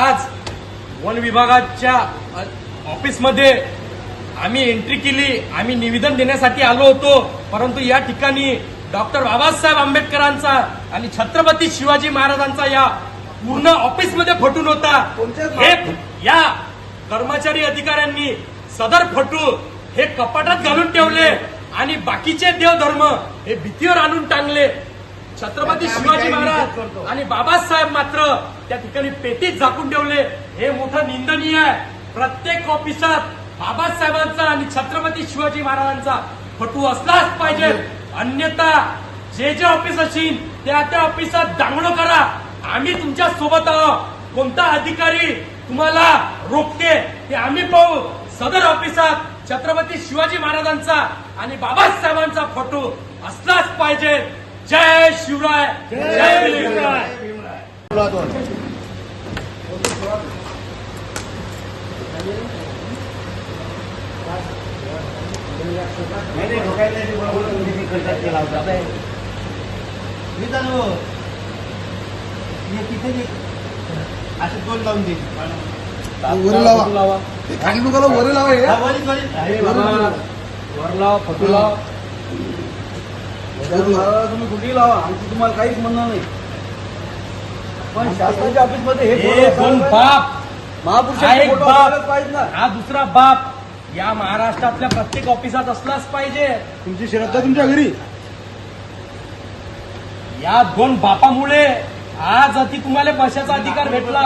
आज वन विभागाच्या ऑफिसमध्ये आम्ही एंट्री केली आम्ही निवेदन देण्यासाठी आलो होतो. परंतु या ठिकाणी डॉक्टर बाबासाहेब आंबेडकरांचा आणि छत्रपती शिवाजी महाराजांचा या पूर्ण ऑफिसमध्ये फटून होता. हे या कर्मचारी अधिकाऱ्यांनी सदर फटू हे कपाटात घालून ठेवले आणि बाकीचे देवधर्म हे भीतीवर आणून टांगले. छत्रपती शिवाजी महाराज आणि बाबासाहेब मात्र त्या ठिकाणी पेटीत झाकून ठेवले. हे मोठं निंदनीय आहे. प्रत्येक ऑफिसात बाबासाहेबांचा आणि छत्रपती शिवाजी महाराजांचा फोटो असलाच पाहिजे. अन्यथा जे जे ऑफिस असेल त्या त्या ऑफिसात दांगडो करा. आम्ही तुमच्यासोबत आहोत. कोणता अधिकारी तुम्हाला रोखते ते आम्ही पाहू. सदर ऑफिसात छत्रपती शिवाजी महाराजांचा आणि बाबासाहेबांचा फोटो असलाच पाहिजे. जय शिवराय जय हे असे दोन लावून दे वर लावा खाली दुखाला वर लावा वर लाव फोटो लाव. तुम्ही कुठेही लावा. आमची तुम्हाला काहीच म्हणणं नाही. पण शासनाच्या ऑफिसमध्ये हे हे दोन बाप? महापुरुषांचे एक फोटो असायलाच पाहिजे ना. हा दुसरा बाप. या महाराष्ट्रातल्या प्रत्येक ऑफिसात असलाच पाहिजे. तुमची श्रद्धा तुमच्या घरी. या दोन बापामुळे आज अति तुम्हाला पैशाचा अधिकार भेटला.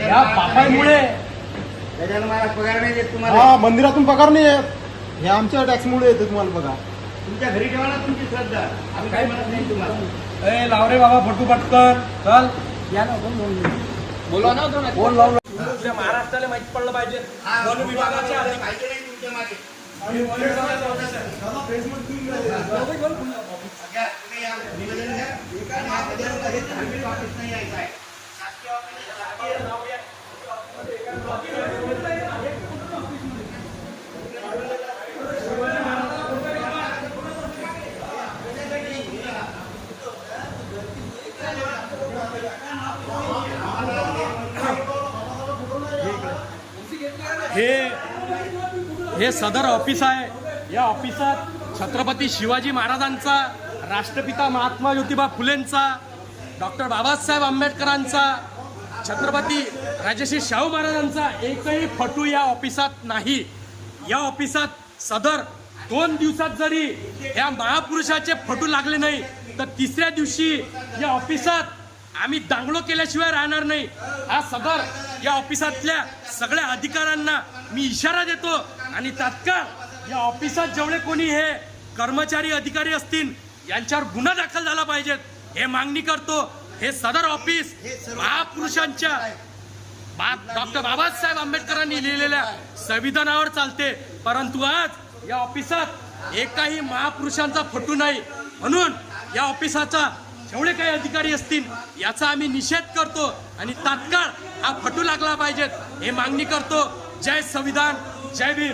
या बापामुळे. गजानन महाराज पगार नाही देत हा तुम्हाला मंदिरातून पगार नाही येत. हे आमच्या टॅक्समुळे येते तुम्हाला पगार. तुमच्या घरी ठेवा ना तुमची श्रद्धा. आम्ही काही म्हणत नाही तुम्हाला. ए लावरे बाबा फोटो पटकन. चल. या ना कोण बोल बोलवा ना दोन कोण लावलं आपल्या महाराष्ट्राला माहिती पडलं पाहिजे. वन विभागाचे माहिती नाही तुमच्या मागे. निवेदन नाही यायचं आहे हे हे सदर ऑफिस आहे. या ऑफिसात छत्रपती शिवाजी महाराजांचा राष्ट्रपिता महात्मा ज्योतिबा फुलेंचा डॉक्टर बाबासाहेब आंबेडकरांचा छत्रपती राजश्री शाहू महाराजांचा एकही फटू या ऑफिसात नाही. या ऑफिसात सदर दोन दिवसात जरी या महापुरुषाचे फटू लागले नाही तर तिसऱ्या दिवशी या ऑफिसात आम्ही दांगडो केल्याशिवाय राहणार नाही. हा सदर या ऑफिसातल्या सगळ्या अधिकाऱ्यांना मी इशारा देतो आणि तात्काळ या ऑफिसात जेवढे कोणी हे कर्मचारी अधिकारी असतील यांच्यावर गुन्हा दाखल झाला पाहिजेत हे मागणी करतो हे सदर ऑफिस महापुरुषांच्या बा- डॉक्टर बाबासाहेब आंबेडकरांनी लिहिलेल्या संविधानावर चालते. परंतु आज या ऑफिसात एकाही महापुरुषांचा फोटो नाही. म्हणून या ऑफिसाचा जेवढे काही अधिकारी असतील याचा आम्ही निषेध करतो आणि तात्काळ हा फटू लागला पाहिजेत हे मागणी करतो. जय संविधान जय भीम.